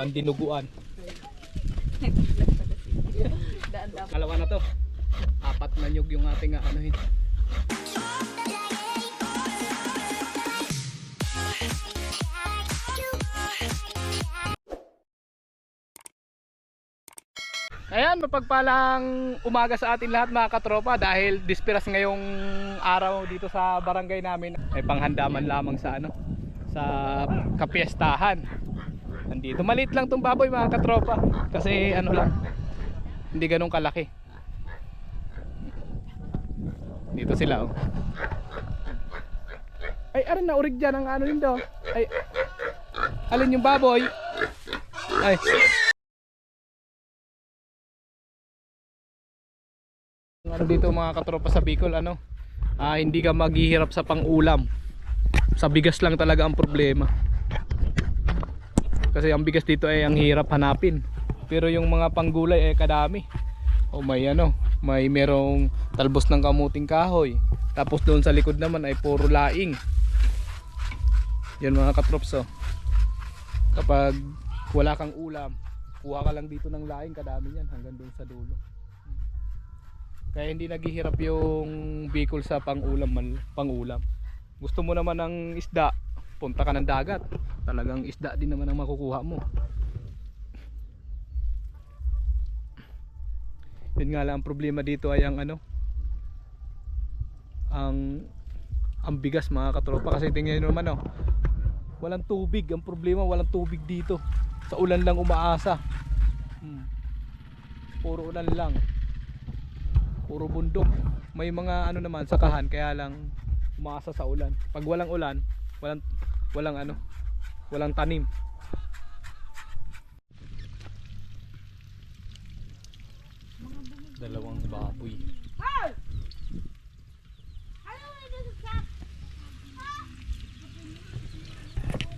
Pandinuguan. Dalawa na to. Apat na nyug yung ating anuhin. Ayan, mapagpalang umaga sa atin lahat mga katropa dahil dispiras ngayong araw dito sa barangay namin ay panghandaman lamang sa ano sa kapiestahan. Nandito maliit lang tong baboy mga katropa kasi ano lang hindi ganun kalaki. Dito sila oh. Ay, aran na urig dyan ang ano yun daw. Ay, alin yung baboy? Ay. Ano dito mga katropa sa Bicol, ano? Ah, hindi ka maghihirap sa pangulam. Sa bigas lang talaga ang problema. Kasi ang bigas dito ay ang hirap hanapin. Pero yung mga panggulay ay kadami. O may ano, may merong talbos ng kamuting kahoy. Tapos doon sa likod naman ay puro laing. Yan mga katrops oh. Kapag wala kang ulam, kuha ka lang dito ng laing, kadami yan hanggang doon sa dulo. Kaya hindi naghihirap yung Bicol sa pangulam, man- pangulam. Gusto mo naman ng isda, punta ka ng dagat. Talagang isda din naman ang makukuha mo. Yun nga lang ang problema dito ay ang ano ang ang bigas mga katropa. Kasi tingnan nyo naman oh. Walang tubig. Ang problema walang tubig dito. Sa ulan lang umaasa. Hmm. puro ulan lang. Puro bundok. May mga ano naman sakahan. Kaya lang umaasa sa ulan. Pag walang ulan walang walang ano walang tanim. Dalawang baboy.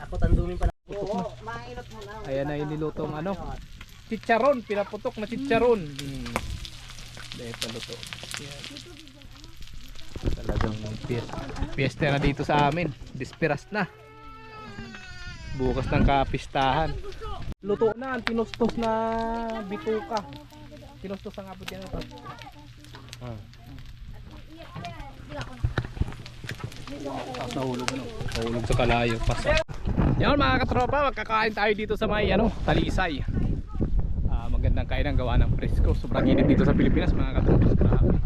Ako tandumin pa putok na. Mainot mo na. ayan na inilutong ano. Chicharon pinaputok na chicharon. Hmm. dahil paluto yan. talagang fiesta, na dito sa amin. Dispiras na bukas ng kapistahan luto na ang tinustos na bituka tinustos ang abot yan tapos nahulog ano nahulog sa kalayo pasok yan mga katropa, magkakain tayo dito sa may ano, Talisay. Ah, magandang kain ang gawa ng presko. Sobrang init dito sa Pilipinas mga katropa. Grabe.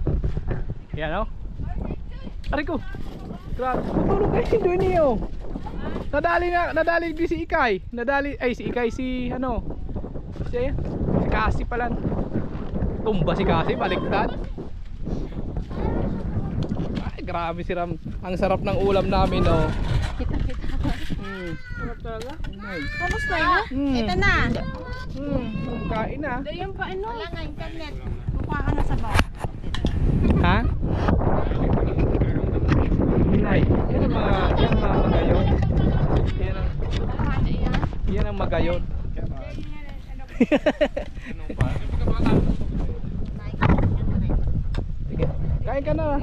Yan oh. Aray ko. Grabe. Matulog kayo Dwayne oh. Nadali na, nadali din si Ikay. Nadali, ay si Ikay si ano. Si, si Kasi pala. Tumba si Kasi, baliktad. Ay, grabe si Ram. Ang sarap ng ulam namin oh. Mm. Sarap talaga. Kamusta yun? Mm. Ito na. Hmm, kain na. Yung pa ano? Wala nga internet. Mukha ka na sa bawah. Ha? Ay, yan ang mga, yan ang mga yan? ang magayon. Sige, kain ka na.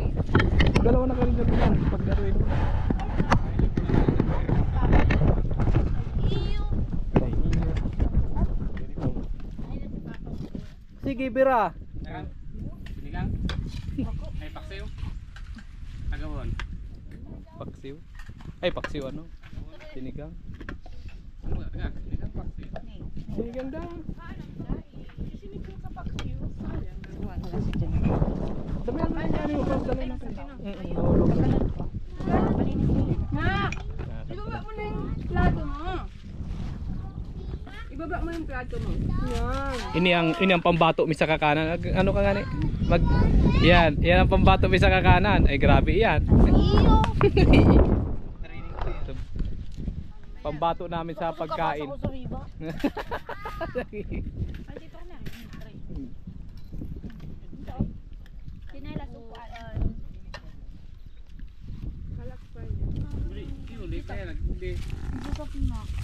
Dalawa na ka rin dyan yan. Pagdaruin mo. Ay, Sige, Bira. Sinigang? Ay, paksiw. Agawon. Paksiw. Ay, paksiw ano? Sinigang. Ano ba? Nga, sinigang paksiw. Si Jen. Dami ang mga ano yung pag dala ng na. Ma! Ibaba mo na yung plato mo. Ibaba mo yung plato mo. Yan. Ini ang ini ang pambato mi sa kakanan. Ano ka gani? Mag Yan, yan ang pambato mi sa kakanan. Ay grabe yan. pambato namin sa pagkain.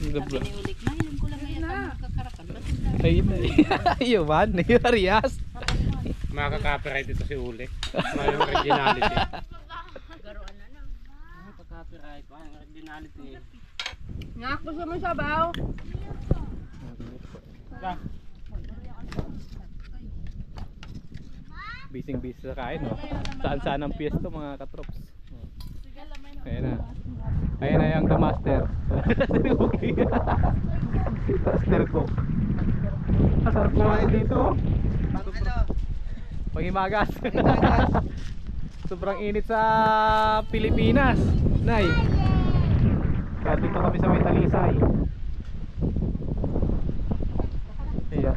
Lang Ay, ayo man, ayo Arias. Makaka-copyright ito si Uli. May originality. garoan na na? Makaka-copyright. May originality. Nakapos mo sabaw. ka. Bising busy kain, no? Saan saan ang piesto mga katrops. Ayan na. Ayan na yung the master. master ko. Masarap kumain dito. Panghimagas. Sobrang init sa Pilipinas. Nay. Kaya dito kami sa may talisay. Ayan.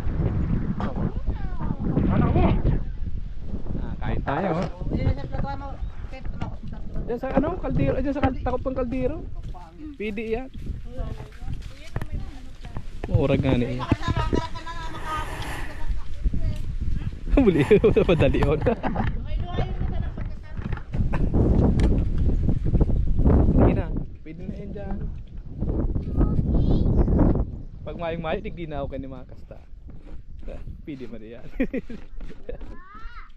Ah, kain tayo. Diyan sa ano, kaldero, diyan sa takot pang kaldero. Pidi yan. Mura nga niya. Muli, madali yun. Hindi na, pwede na yun dyan. Pag mayong mayo, digdi na ako kay ni mga kasta. Pwede mo yan.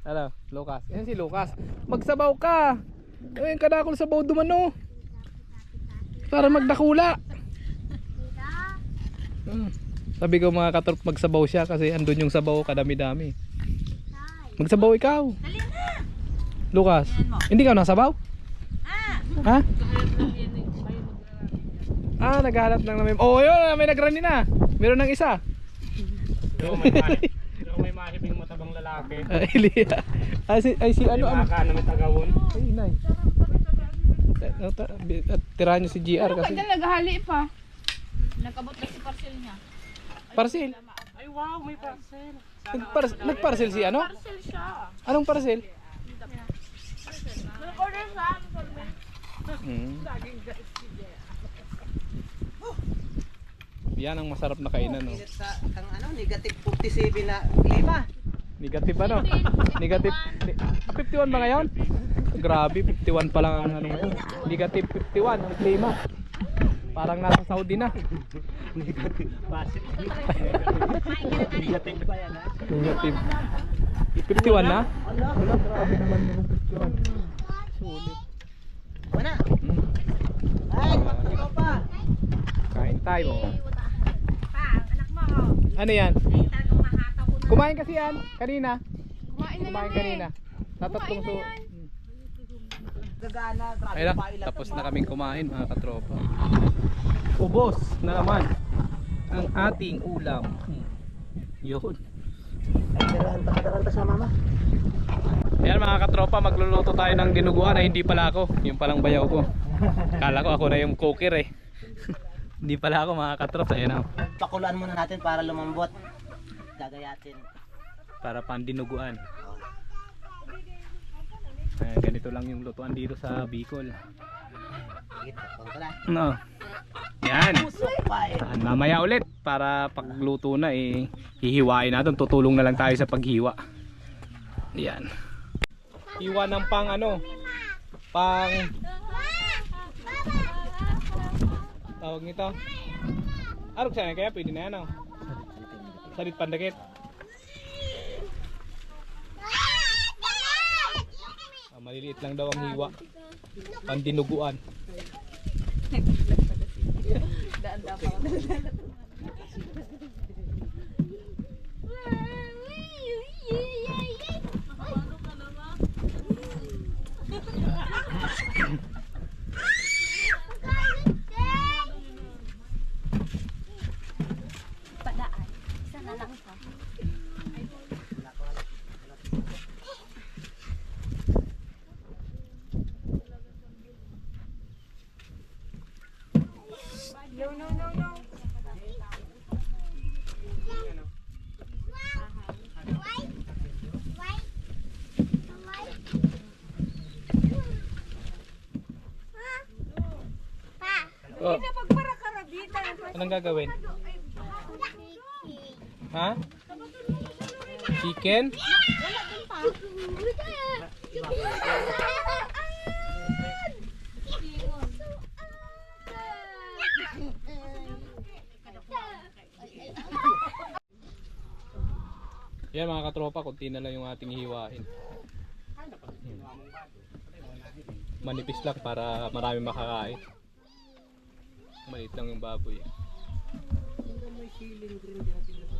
Ano, Lucas? Yan si Lucas. Magsabaw ka! Ayun, kadakol sabaw dumano. Para magdakula. Hmm. Sabi ko mga katrop magsabaw siya kasi andun yung sabaw kadami-dami. Magsabaw ikaw. Lucas, hindi ka nasabaw? Ha? Ah, naghahanap lang namin. Oh, yun, may nagrani na. Meron ng isa. Pero may mahib. Pero may mahibing matabang lalaki. Ay, Lia. Ay, si, ay, si ano, ano? Baka na may tagawon. Ay, inay. Eh, at Tirahan niyo si GR kasi. Kaya naghali pa. Nakabot na si parcel niya. Parcel. Ay wow, may parcel. Nagpar- nagparcel si ano? Parcel siya. Anong parcel? Nag-order sa akin. Mm. Yan ang masarap na kainan, no? sa ang ano, negative 47 na klima. Negative ano? Negative. ni- Ah, 51 ba ngayon? Grabe, 51 pa lang ang ano ngayon. Negative 51 ang klima. Parang nasa Saudi na. Basit. Negative pa yan ha. Negative. 51 na? Wala, grabe naman yung 51. Sulit. Wala. Ay, magkakaw pa. Kain tayo. Ano yan? Na. Kumain kasi yan kanina. Kumain na Kumain yan kanina. eh. Tatatlong Kumain so. na yan. Hmm. Gagana, grabe Ayun na, pa ilan tapos na kaming kumain mga katropa. Ubos na naman ang ating ulam. Hmm. Yun. Daranta ka, daranta sa mama. Ayan mga katropa, magluluto tayo ng dinuguan ay hindi pala ako. Yung palang bayaw ko. Kala ko ako na yung cooker eh. Hindi pala ako mga katropa. Ayan na. Pakulaan muna natin para lumambot. Gagayatin. Para pandinuguan. Ayan, ganito lang yung lutuan dito sa Bicol. No. Yan. Eh. Saan mamaya ulit para pagluto na eh hihiwain natin tutulong na lang tayo sa paghiwa yan hiwa ng pang ano pang tawag nito. Arog sana kaya? Pwede na yan oh. salit pandakit ah, maliliit lang daw ang hiwa. Pandinuguan Oh. Anong gagawin? Ha? Chicken? Yan mga katropa, kunti na lang yung ating hiwain. Manipis lang para marami makakain. Maliit lang yung baboy. Hanggang may ceiling green dati na sa.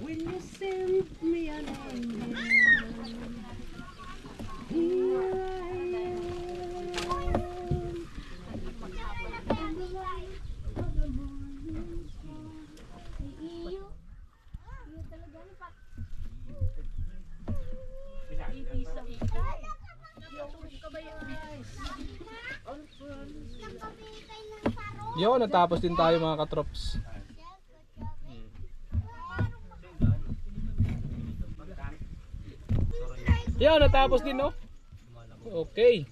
When you send me an angel, here I Yun, natapos din tayo mga katrops. Yun, natapos din no? Okay.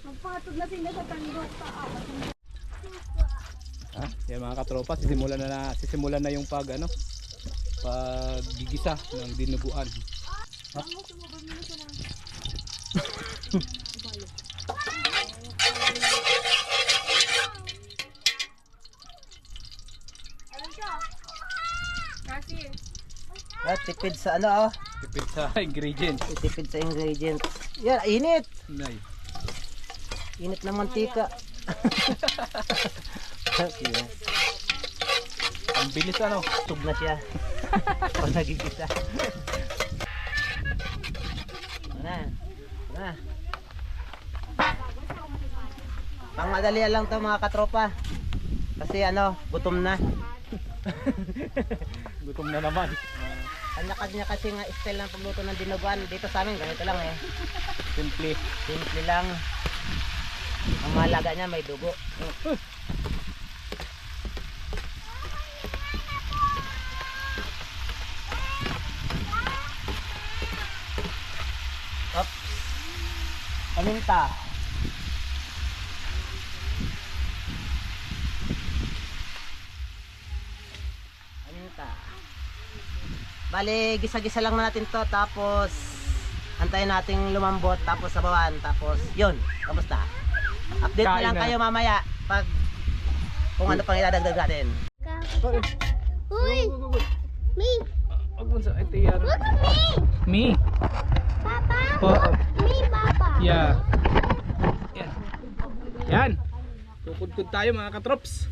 Magpatod na sila sa tandok sa Ah, yan mga katropa, sisimulan na, na sisimulan na yung pag ano, paggigisa ng dinuguan. Kasi, Ah, tipid sa ano oh. Tipid sa ingredients. Tipid sa ingredients. Yan, init. Nay. Init ng mantika. Sige. Ang bilis ano. Tug na siya. Pag nagigisa. Ano? Ano? Pang madali lang to mga katropa. Kasi ano, gutom na. Gutom na naman. Kanya-kanya kasi nga style ng pagluto ng dinuguan. Dito sa amin, ganito lang eh. Simple. Simple lang. Ang mahalaga niya may dugo. Paminta. Paminta. Bale, gisa-gisa lang natin to tapos antayin nating lumambot tapos sabawan tapos yun. Kamusta? Update na Kain lang na. kayo mamaya pag kung ano pang idadagdag natin. Uy! Me! Huwag mo sa ito yan. Look at me! Me. Papa! Po. Me, Papa! Yeah. Yan. Yan. Kukudkud tayo mga katrops.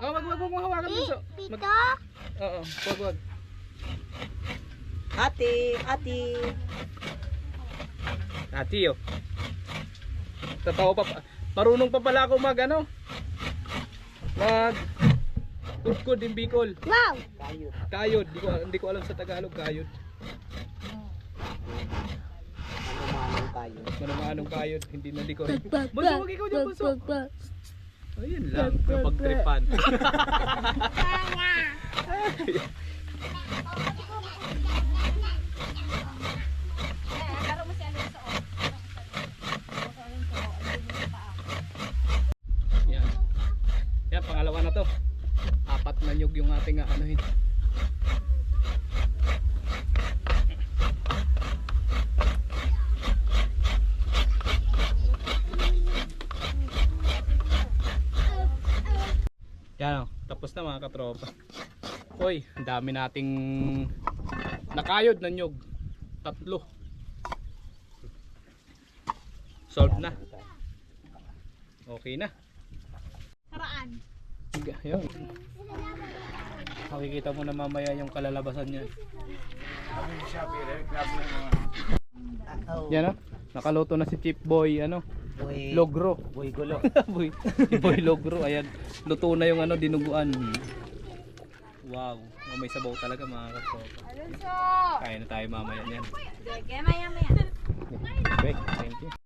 Oh, wag wag wag mo hawakan mo. Tito! Oo, wag wag. Ate, ate. Ati oh. Totoo pa Marunong pa pala ako mag ano. Mag Kudkud in Bicol. Wow! Kayo. Kayod, di ko hindi ko alam sa Tagalog kayod. Ano manong kayo. Manong-anong kayod, hindi na likod. Bunso, wag ikaw dyan, bunso. Ayun lang, napagtripan. Yan. Yan, pangalawa na to. Apat na nyug yung ating anuhin. Yan, oh, tapos na mga katropa. Ang dami nating nakayod na nyug. Tatlo. Solved na. Okay na. Karaan. Sige, Yun. Makikita mo na mamaya yung kalalabasan niya. Yan oh. Nakaluto na si Chip Boy ano, boy. Logro. Boy gulo. Boy, si Boy Logro. Ayan, luto na yung ano dinuguan. Wow, oh, may sabaw talaga mga katropa. Alonso! Kaya na tayo mamaya niyan. Sige, maya maya. Okay, thank you.